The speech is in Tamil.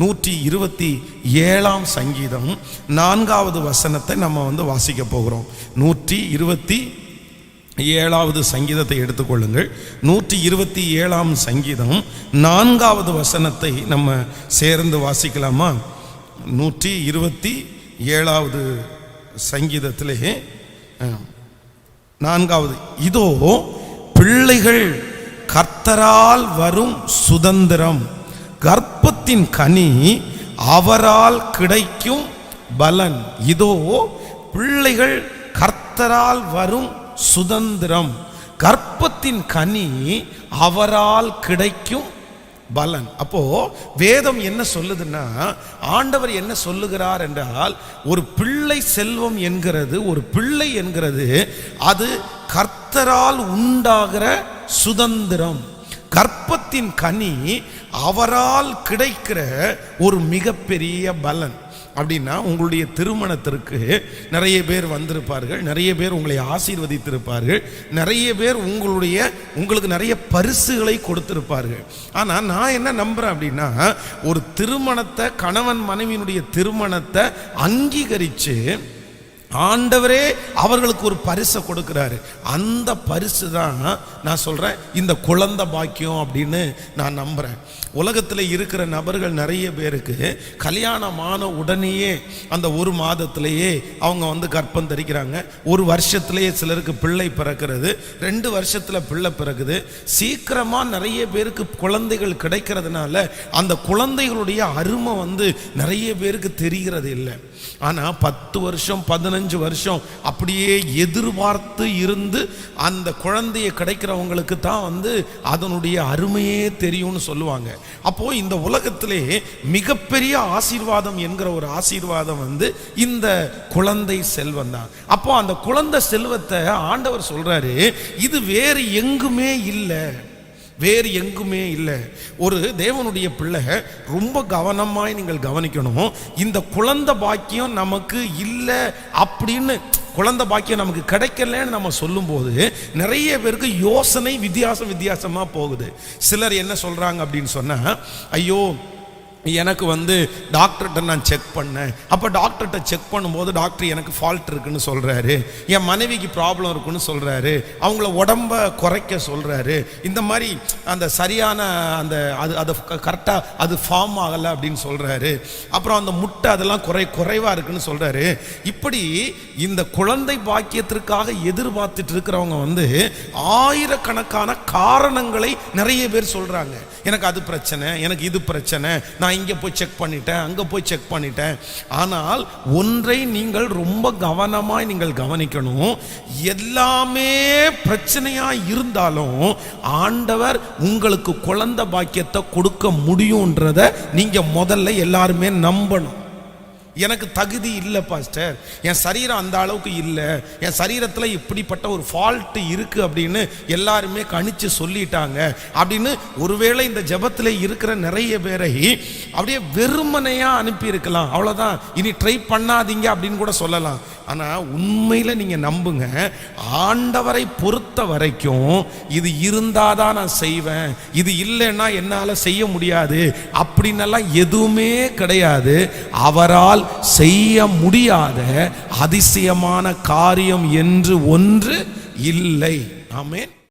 நூற்றி இருபத்தி ஏழாம் சங்கீதம் நான்காவது வசனத்தை நம்ம வந்து வாசிக்க போகிறோம். நூற்றி இருபத்தி ஏழாவது சங்கீதத்தை எடுத்துக்கொள்ளுங்கள். நூற்றி இருபத்தி ஏழாம் சங்கீதம் நான்காவது வசனத்தை நம்ம சேர்ந்து வாசிக்கலாமா? நூற்றி இருபத்தி ஏழாவது சங்கீதத்திலே நான்காவது இதோ பிள்ளைகள் கர்த்தரால் வரும் சுதந்திரம் கர்ப்பத்தின் கனி அவரால் கிடைக்கும் பலன். இதோ பிள்ளைகள் கர்த்தரால் வரும் சுதந்திரம். கற்பத்தின் கனி அவரால் கிடைக்கும் பலன். அப்போ வேதம் என்ன சொல்லுதுன்னா ஆண்டவர் என்ன சொல்லுகிறார் என்றால் ஒரு பிள்ளை செல்வம் என்கிறது ஒரு பிள்ளை என்கிறது அது கர்த்தரால் உண்டாகிற சுதந்திரம். கர்ப்பத்தின் கனி அவரால் கிடைக்கிற ஒரு மிகப்பெரிய பலன். அப்படின்னா உங்களுடைய திருமணத்திற்கு நிறைய பேர் வந்திருப்பார்கள் நிறைய பேர் உங்களை ஆசீர்வதித்திருப்பார்கள் நிறைய பேர் உங்களுடைய உங்களுக்கு நிறைய பரிசுகளை கொடுத்திருப்பார்கள். ஆனால் நான் என்ன நம்புகிறேன் அப்படின்னா ஒரு திருமணத்தை கணவன் மனைவியினுடைய திருமணத்தை அங்கீகரித்து ஆண்டவரே அவர்களுக்கு ஒரு பரிசை கொடுக்குறாரு. அந்த பரிசு தான் நான் சொல்கிறேன் இந்த குழந்தை பாக்கியம் அப்படின்னு நான் நம்புகிறேன் உலகத்தில் இருக்கிற நபர்கள் நிறைய பேருக்கு கல்யாணமான உடனேயே அந்த ஒரு மாதத்திலேயே அவங்க வந்து கர்ப்பம் தரிக்கிறாங்க. ஒரு வருஷத்துலேயே சிலருக்கு பிள்ளை பிறக்கிறது ரெண்டு வருஷத்தில் பிள்ளை பிறகுது சீக்கிரமாக நிறைய பேருக்கு குழந்தைகள் கிடைக்கிறதுனால அந்த குழந்தைகளுடைய அருமை வந்து நிறைய பேருக்கு தெரிகிறது இல்லை. ஆனால் பத்து வருஷம் பதினஞ்சு வருஷம் அப்படியே எதிர்பார்த்து இருந்து அந்த குழந்தைய கிடைக்கிறவங்களுக்கு தான் வந்து அதனுடைய அருமையே தெரியும்னு சொல்லுவாங்க. அப்போ இந்த உலகத்திலே மிகப்பெரிய ஆசீர்வாதம் என்கிற ஒரு ஆசீர்வாதம் வந்து இந்த குழந்தை செல்வம் தான். அப்போ அந்த குழந்தை செல்வத்தை ஆண்டவர் சொல்றாரு இது வேறு எங்குமே இல்லை. வேறு எங்குமே இல்லை. ஒரு தேவனுடைய பிள்ளை ரொம்ப கவனமாய் நீங்கள் கவனிக்கணும். இந்த குழந்தை பாக்கியம் நமக்கு இல்லை அப்படின்னு குழந்தை பாக்கியம் நமக்கு கிடைக்கலன்னு நம்ம சொல்லும்போது நிறைய பேருக்கு யோசனை வித்தியாசம் வித்தியாசமாக போகுது. சிலர் என்ன சொல்கிறாங்க அப்படின்னு சொன்னால் ஐயோ எனக்கு வந்து டாக்டர்கிட்ட நான் செக் பண்ணேன். அப்போ டாக்டர்கிட்ட செக் பண்ணும்போது டாக்டர் எனக்கு ஃபால்ட் இருக்குன்னு சொல்கிறாரு என் மனைவிக்கு ப்ராப்ளம் இருக்குன்னு சொல்கிறாரு அவங்கள உடம்ப குறைக்க சொல்கிறாரு இந்த மாதிரி அந்த சரியான அந்த அது அது கரெக்டாக அது ஃபார்ம் ஆகலை அப்படின்னு சொல்கிறாரு அப்புறம் அந்த முட்டை அதெல்லாம் குறை குறைவாக இருக்குன்னு சொல்கிறாரு இப்படி இந்த குழந்தை பாக்கியத்திற்காக எதிர்பார்த்துட்டு இருக்கிறவங்க வந்து ஆயிரக்கணக்கான காரணங்களை நிறைய பேர் சொல்கிறாங்க எனக்கு அது பிரச்சனை எனக்கு இது பிரச்சனை நான் இங்கே போய் செக் பண்ணிட்டேன் அங்கே போய் செக் பண்ணிட்டேன். ஆனால் ஒன்றை நீங்கள் ரொம்ப கவனமாக நீங்கள் கவனிக்கணும். எல்லாமே பிரச்சனையாக இருந்தாலும் ஆண்டவர் உங்களுக்கு குழந்த பாக்கியத்தை கொடுக்க முடியுன்றத நீங்கள் முதல்ல எல்லாருமே நம்பணும். எனக்கு தகுதி இல்லை பாஸ்டர். என் சரீரம் அந்த அளவுக்கு இல்லை. என் சரீரத்தில் இப்படிப்பட்ட ஒரு ஃபால்ட் இருக்குது அப்படின்னு எல்லாருமே கணிச்சு சொல்லிட்டாங்க. அப்படின்னு ஒருவேளை இந்த ஜெபத்தில் இருக்கிற நிறைய பேரை அப்படியே வெறுமனையாக அனுப்பியிருக்கலாம். அவ்வளோதான் இனி ட்ரை பண்ணாதீங்க அப்படின்னு கூட சொல்லலாம். ஆனால் உண்மையில் நீங்கள் நம்புங்க ஆண்டவரை பொறுத்த வரைக்கும் இது இருந்தால் தான் நான் செய்வேன் இது இல்லைன்னா என்னால் செய்ய முடியாது அப்படின்னெல்லாம் எதுவுமே கிடையாது. அவரால் செய்ய முடியாத அதிசயமான காரியம் என்று ஒன்று இல்லை. ஆமேன்.